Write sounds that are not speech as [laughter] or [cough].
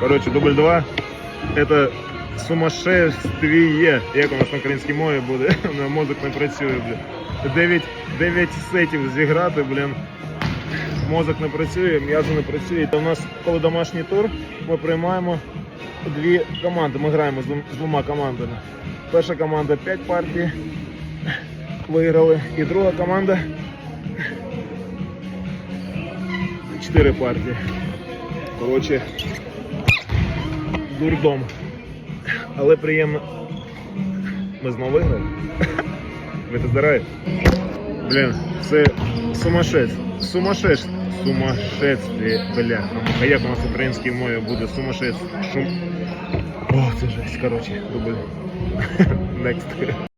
Коротше, дубль 2. Это сумасшествие. Як у нас на українській мові буде? [laughs] На мозок не працює, блін. 9, 9 сетів зіграти, блін. Мозок не працює, м'язо не працює. У нас, коли домашній тур, ми приймаємо дві команди. Ми граємо з двома командами. Перша команда 5 партій виграли. І друга команда 4 партії. Коротше, дурдом. Але приємно. Ми знову виграли. Ви це здорові? Блін, це сумасшедь. Сумасшедь. Сумасшествие, бля. А як у нас в українській мові буде сумасшедь? Шум. О, це жесть. Коротше, дубль. Next.